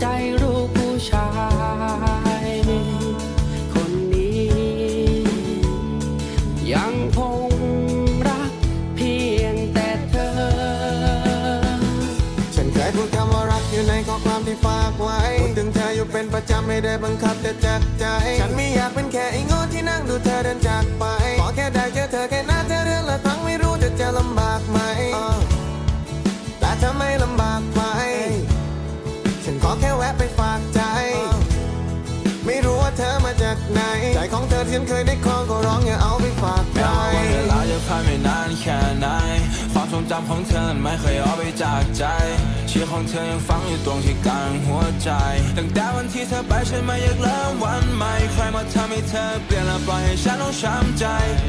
ใจรู้ผู้ชาย คนนี้ ยังคงรักเพียงแต่เธอ ฉันเคยพูดคำว่ารักอยู่ในข้อความที่ฝากไว้พูดงเธออยู่เป็นประจำไม่ได้บังคับแต่จากใจ ฉันไม่อยากเป็นแค่ไอ้โง่ที่นั่งดูเธอเดินจาก ไม่รู้ว่าเธอมาจากไหน ใจของเธอที่ฉันเคยได้ครองก็ร้องอย่าเอาไปฝากใคไม่รว่าวันเวลาจะผ่านไม่นานแค่ไหน ความทรงจำของเธอไม่เคยเอาไปจากใจชีวิตของเธอยังฝังอยู่ตรงที่กลางหัวใจ ตั้งแต่วันที่เธอไปฉันไม่อยากเริ่มวันใหม่ ใครมาทำให้เธอเปลี่ยนและปล่อยให้ฉันต้องช้ำใจ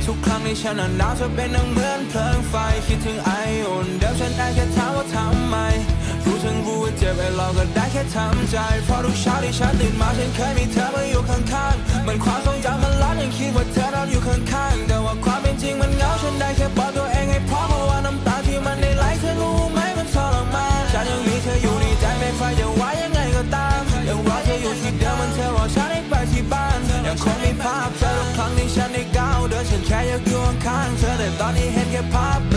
ทุกครั้งที่ฉันนั้นหนาวเธอเป็นดังเหมือนเพลิงไฟ คิดถึงไออุ่นเดิมฉันได้แค่ถามว่าทำไม รู้ทั้งรู้ว่า ไอ้เราก็ได้แค่ทำใจ เพราะทุกเช้าที่ฉันตื่นมาฉันเคยมีเธอมาอยู่ข้างๆเหมือนความทรงจำมันล้านยังคิดว่าเธอนอนอยู่ข้างๆแต่ว่าความเป็นจริงมันเหงาฉันได้แค่บอกตัวเองให้พอเพราะว่าน้ำตาที่มันได้ไหลเธอรู้ไหมมันทรมานฉันยังมีเธออยู่ในใจไม่ค่อยจะไหวยังไงก็ตามยังรอเธออยู่ที่เดิมมันเธอบอกฉันให้ไปที่บ้านยังคงมีภาพเธอทุกครั้งที่ฉันได้ก้าวเดินฉันแค่อยากอยู่ข้างๆเธอแต่ตอนนี้เห็นแค่ภาพ